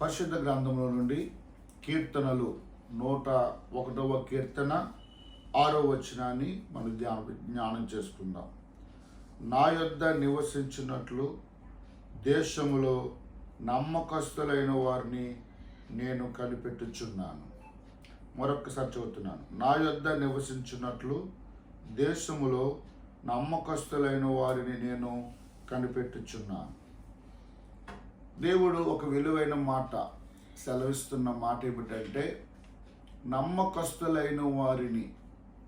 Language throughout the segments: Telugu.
పరిశుద్ధ గ్రంథంలో నుండి కీర్తనలు నూట ఒకటవ కీర్తన ఆరో వచనాన్ని మనం ధ్యాన జ్ఞానం చేసుకుందాం. నా యొద్ద నివసించినట్లు దేశములో నమ్మకస్తులైన వారిని నేను కనిపెట్టుచున్నాను. మరొకసారి చదువుతున్నాను నా యొద్ద నివసించినట్లు దేశములో నమ్మకస్తులైన వారిని నేను కనిపెట్టుచున్నాను. దేవుడు ఒక విలువైన మాట సెలవిస్తున్న మాట ఏమిటంటే నమ్మకస్తులైన వారిని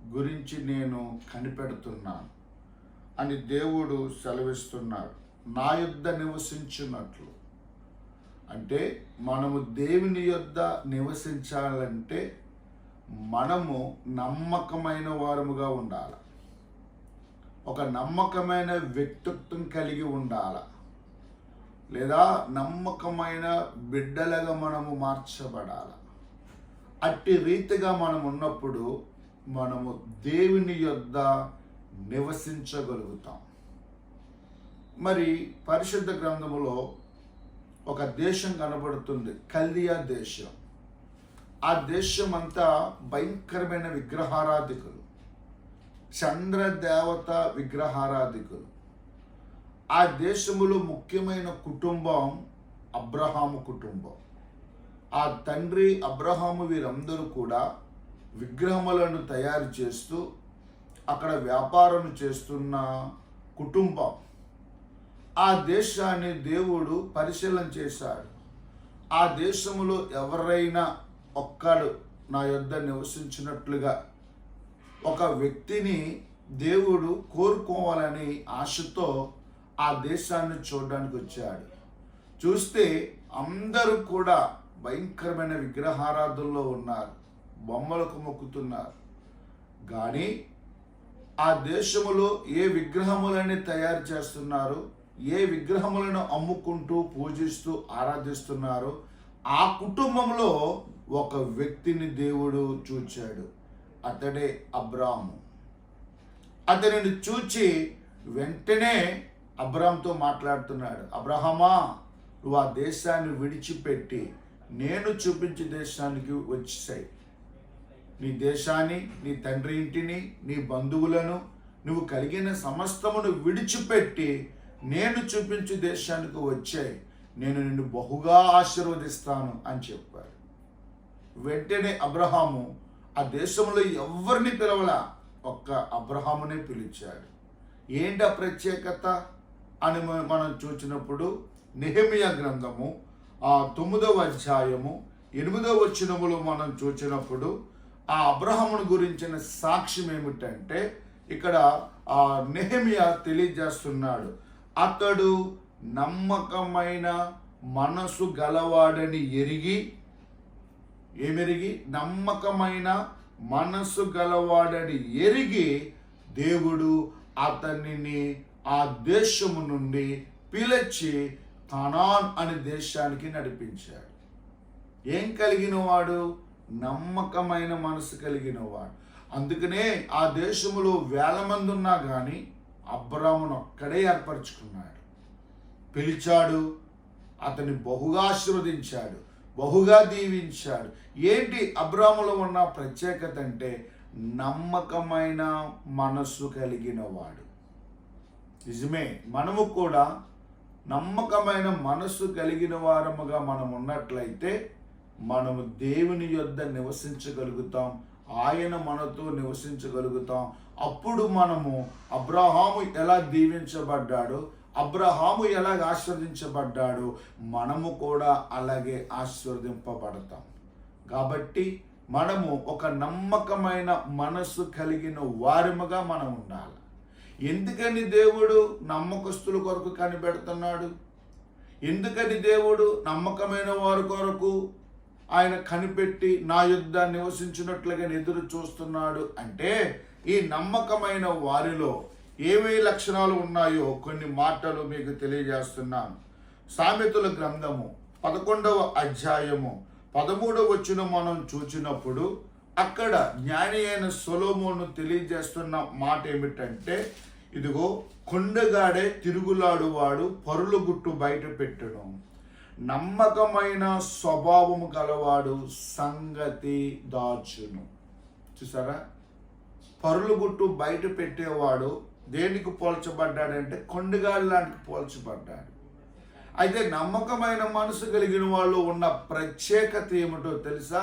గురించి నేను కనిపెడుతున్నాను అని దేవుడు సెలవిస్తున్నాడు నా యొద్ద నివసించినట్లు అంటే మనము దేవుని యొద్ద నివసించాలంటే మనము నమ్మకమైన వారముగా ఉండాలి. ఒక నమ్మకమైన వ్యక్తిత్వం కలిగి ఉండాలి. లేదా నమ్మకమైన బిడ్డలుగా మనము మార్చబడాలి? అట్టి రీతిగా మనం ఉన్నప్పుడు మనము దేవుని యొద్ద నివసించగలుగుతాం. మరి పరిశుద్ధ గ్రంథములో ఒక దేశం కనబడుతుంది కల్దియా దేశం. ఆ దేశం అంతా భయంకరమైన విగ్రహారాధికులు చంద్రదేవత విగ్రహారాధికులు. ఆ దేశములో ముఖ్యమైన కుటుంబం అబ్రహాము కుటుంబం. ఆ తండ్రి అబ్రహాము వీరందరూ కూడా విగ్రహములను తయారు చేస్తూ అక్కడ వ్యాపారం చేస్తున్న కుటుంబం. ఆ దేశాన్ని దేవుడు పరిశీలన చేశాడు. ఆ దేశంలో ఎవరైనా ఒక్కడు నా యొద్ద నివసించినట్లుగా ఒక వ్యక్తిని దేవుడు కోరుకోవాలని ఆశతో ఆ దేశాన్ని చూడడానికి వచ్చాడు. చూస్తే అందరూ కూడా భయంకరమైన విగ్రహారాధనలో ఉన్నారు. బొమ్మలకు మొక్కుతున్నారు కానీ ఆ దేశములో ఏ విగ్రహములని తయారు చేస్తున్నారు ఏ విగ్రహములను అమ్ముకుంటూ పూజిస్తూ ఆరాధిస్తున్నారో ఆ కుటుంబంలో ఒక వ్యక్తిని దేవుడు చూచాడు. అతడే అబ్రాము. అతనిని చూచి వెంటనే అబ్రహంతో మాట్లాడుతున్నాడు అబ్రహమా నువ్వు ఆ దేశాన్ని విడిచిపెట్టి నేను చూపించే దేశానికి వచ్చేసాయి. నీ దేశాన్ని నీ తండ్రి ఇంటిని నీ బంధువులను నువ్వు కలిగిన సమస్తమును విడిచిపెట్టి నేను చూపించు దేశానికి వచ్చాయి. నేను నిన్ను బహుగా ఆశీర్వదిస్తాను అని చెప్పాడు. వెంటనే అబ్రహాము ఆ దేశంలో ఎవరిని పిలవలా ఒక్క అబ్రహామునే పిలిచాడు. ఏంటి ఆ ప్రత్యేకత? అని మనం చూసినప్పుడు నిహమియ గ్రంథము ఆ తొమ్మిదవ అధ్యాయము ఎనిమిదవ వచనములో మనం చూసినప్పుడు ఆ అబ్రహమును గురించిన సాక్ష్యం ఏమిటంటే ఇక్కడ ఆ నెహమియా తెలియజేస్తున్నాడు అతడు నమ్మకమైన మనసు గలవాడని ఎరిగి ఏమెరిగి? నమ్మకమైన మనస్సు గలవాడని ఎరిగి దేవుడు అతనిని ఆ దేశము నుండి పిలిచి కనాన్ అనే దేశానికి నడిపించాడు. ఏం కలిగిన వాడు నమ్మకమైన మనసు కలిగిన వాడు అందుకనే ఆ దేశములో వేల మంది ఉన్నా కానీ అబ్రామును ఒక్కడే ఏర్పరచుకున్నాడు. పిలిచాడు అతన్ని బహుగా ఆశీర్వదించాడు బహుగా దీవించాడు. ఏంటి అబ్రాములో ఉన్న ప్రత్యేకత అంటే నమ్మకమైన మనస్సు కలిగిన వాడు నిజమే. మనము కూడా నమ్మకమైన మనస్సు కలిగిన వారముగా మనం ఉన్నట్లయితే మనము దేవుని యొద్ద నివసించగలుగుతాం. ఆయన మనతో నివసించగలుగుతాం. అప్పుడు మనము అబ్రహాము ఎలా దీవించబడ్డాడో అబ్రహాము ఎలా ఆశీర్వదించబడ్డాడో మనము కూడా అలాగే ఆశీర్వదింపబడతాం. కాబట్టి మనము ఒక నమ్మకమైన మనస్సు కలిగిన వారముగా మనం ఉండాలి ఎందుకని దేవుడు నమ్మకస్తుల కొరకు కనిపెడుతున్నాడు? ఎందుకని దేవుడు నమ్మకమైన వారి కొరకు ఆయన కనిపెట్టి నా యుద్ధ నివసించినట్లుగా ఎదురు చూస్తున్నాడు? అంటే ఈ నమ్మకమైన వారిలో ఏవే లక్షణాలు ఉన్నాయో కొన్ని మాటలు మీకు తెలియజేస్తున్నాను. సామెతల గ్రంథము పదకొండవ అధ్యాయము పదమూడవ వచ్చిన మనం చూచినప్పుడు అక్కడ జ్ఞాని అయిన సొలోమోను తెలియజేస్తున్న మాట ఏమిటంటే ఇదిగో కొండగాడే తిరుగులాడువాడు పరుల గుట్టు బయట పెట్టడం నమ్మకమైన స్వభావము గలవాడు సంగతి దాచును. చూసారా? పరులు గుట్టు బయట పెట్టేవాడు దేనికి పోల్చబడ్డాడంటే కొండగాడి లాంటికి పోల్చబడ్డాడు. అయితే నమ్మకమైన మనసు కలిగిన వాళ్ళు ఉన్న ప్రత్యేకత ఏమిటో తెలుసా?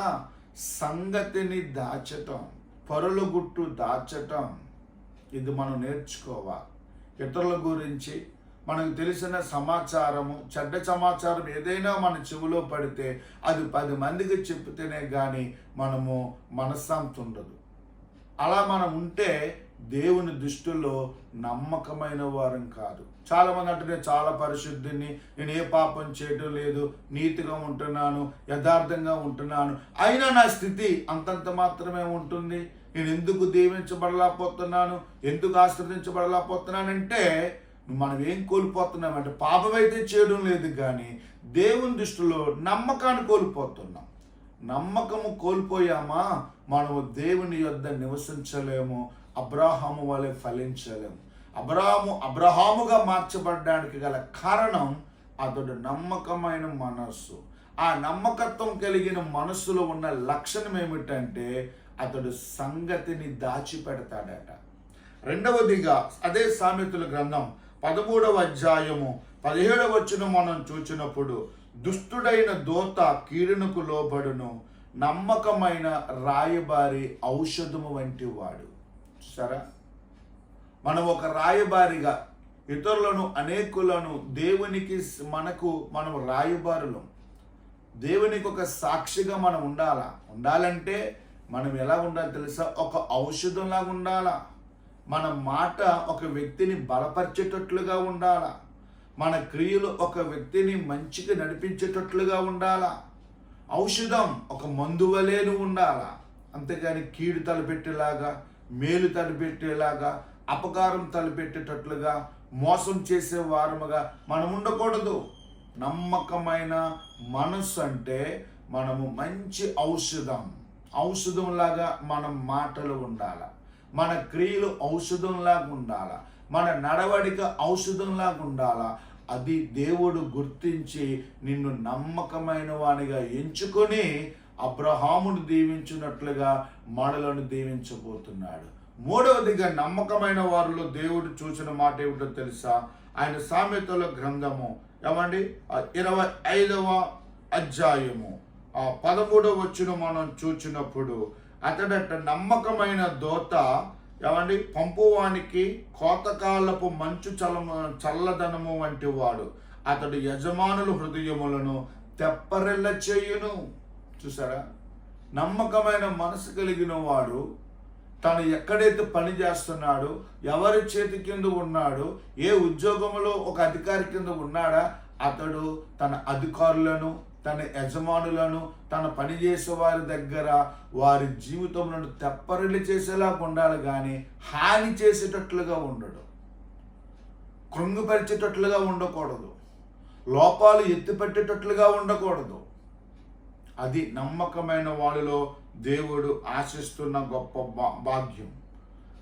సంగతిని దాచటం పరుల గుట్టు దాచటం ఇది మనం నేర్చుకోవాలి. ఇతరుల గురించి మనకు తెలిసిన సమాచారము చెడ్డ సమాచారం ఏదైనా మన చెవిలో పడితే అది పది మందికి చెప్తేనే కానీ మనము మనశ్శాంతి ఉండదు. అలా మనం ఉంటే దేవుని దృష్టిలో నమ్మకమైన వారం కాదు. చాలా మంది అంటే నేను చాలా పరిశుద్ధిని నేను ఏ పాపం చేయడం లేదు నీతిగా ఉంటున్నాను యథార్థంగా ఉంటున్నాను. అయినా నా స్థితి అంతంత మాత్రమే ఉంటుంది. నేను ఎందుకు దీవించబడలేకపోతున్నాను? ఎందుకు ఆశ్రదించబడలేకపోతున్నానంటే మనం ఏం కోల్పోతున్నామంటే పాపమైతే చేయడం లేదు కానీ దేవుని దృష్టిలో నమ్మకాన్ని కోల్పోతున్నాం. నమ్మకము కోల్పోయామా? మనము దేవుని యొద్ద నివసించలేము అబ్రాహాము వలె ఫలించలేము. అబ్రాము అబ్రహాముగా మార్చబడడానికి గల కారణం అతడు నమ్మకమైన మనస్సు. ఆ నమ్మకత్వం కలిగిన మనస్సులో ఉన్న లక్షణం ఏమిటంటే అతడు సంగతిని దాచిపెడతాడట. రెండవదిగా అదే సామెతల గ్రంథం పదమూడవ అధ్యాయము పదిహేడవ వచ్చిన మనం చూచినప్పుడు దుష్టుడైన దోత కీడునకు లోబడును నమ్మకమైన రాయబారి ఔషధము వంటి వాడు. సరే మనం ఒక రాయబారిగా ఇతరులను అనేకులను దేవునికి మనకు మనం రాయబారులం. దేవునికి ఒక సాక్షిగా మనం ఉండాలా? ఉండాలంటే మనం ఎలా ఉండాలి తెలుసా? ఒక ఔషధంలాగా ఉండాలా? మన మాట ఒక వ్యక్తిని బలపరిచేటట్లుగా ఉండాలా? మన క్రియలు ఒక వ్యక్తిని మంచిగా నడిపించేటట్లుగా ఉండాలా? ఔషధం ఒక మందు వలేను ఉండాలా? అంతేగాని కీడు తలపెట్టేలాగా మేలు తలపెట్టేలాగా అపకారం తలపెట్టేటట్లుగా మోసం చేసే వారముగా మనం ఉండకూడదు. నమ్మకమైన మనస్సు అంటే మనము మంచి ఔషధం. ఔషధంలాగా మన మాటలు ఉండాల. మన క్రియలు ఔషధంలాగా ఉండాల. మన నడవడిక ఔషధంలాగా ఉండాలా. అది దేవుడు గుర్తించి నిన్ను నమ్మకమైన వానిగా ఎంచుకొని అబ్రహామును దీవించినట్లుగా మనలను దీవించబోతున్నాడు. మూడవదిగా నమ్మకమైన వారిలో దేవుడు చూసిన మాట ఏమిటో తెలుసా? ఆయన సామెతల గ్రంథము. ఏమండి? ఇరవై ఐదవ అధ్యాయము. ఆ పదమూడవ వచ్చిన మనం చూచినప్పుడు అతడట నమ్మకమైన దోత ఏమండి? పంపువానికి కోతకాలపు మంచు చలము చల్లదనము వంటి వాడు. అతడు యజమానుల హృదయములను తెప్పరెల్ల చేయును. చూసారా? నమ్మకమైన మనసు కలిగిన వాడు తను ఎక్కడైతే పని చేస్తున్నాడో ఎవరి చేతి కింద ఉన్నాడో ఏ ఉద్యోగంలో ఒక అధికారి కింద ఉన్నాడా అతడు తన అధికారులను తన యజమానులను తన పనిచేసే వారి దగ్గర వారి జీవితంలో తెప్పరిల్లి చేసేలాగా ఉండాలి కానీ హాని చేసేటట్లుగా ఉండడు. కృంగిపరిచేటట్లుగా ఉండకూడదు. లోపాలు ఎత్తిపెట్టేటట్లుగా ఉండకూడదు. అది నమ్మకమైన వాళ్ళలో దేవుడు ఆశిస్తున్న గొప్ప భాగ్యం.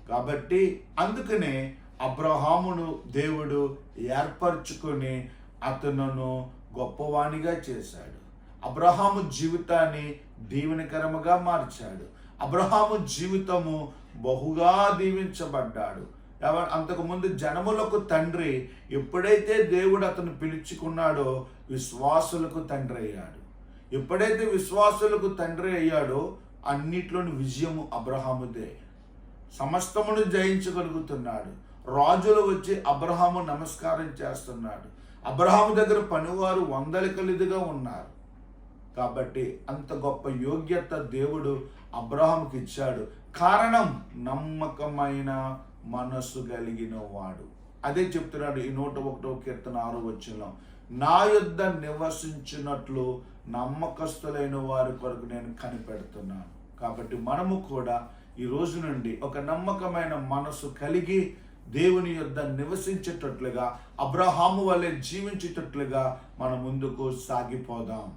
కాబట్టి అందుకనే అబ్రహామును దేవుడు ఏర్పరచుకొని అతనును గొప్పవాణిగా చేశాడు. అబ్రహాము జీవితాన్ని దీవెనకరముగా మార్చాడు. అబ్రహాము జీవితము బహుగా దీవించబడ్డాడు. అంతకుముందు జనములకు తండ్రి ఎప్పుడైతే దేవుడు అతను పిలుచుకున్నాడో విశ్వాసులకు తండ్రి అయ్యాడు. ఎప్పుడైతే విశ్వాసులకు తండ్రి అయ్యాడో అన్నిట్లోని విజయము అబ్రహాముదే. సమస్తమును జయించగలుగుతున్నాడు. రాజులు వచ్చి అబ్రహాము నమస్కారం చేస్తున్నాడు. అబ్రహాము దగ్గర పనివారు వందలికలిదిగా ఉన్నారు. కాబట్టి అంత గొప్ప యోగ్యత దేవుడు అబ్రహాంకి ఇచ్చాడు. కారణం నమ్మకమైన మనస్సు కలిగిన వాడు అదే చెప్తున్నాడు ఈ నూట ఒకటో కీర్తన ఆరో వచ్చిన నా యుద్ధ నివసించినట్లు నమ్మకస్తులైన వారి కొరకు నేను కనిపెడుతున్నాను. కాబట్టి మనము కూడా ఈ రోజు నుండి ఒక నమ్మకమైన మనసు కలిగి దేవుని యొద్ద నివసించేటట్లుగా అబ్రహాము వల్లే జీవించేటట్లుగా మన ముందుకు సాగిపోదాం.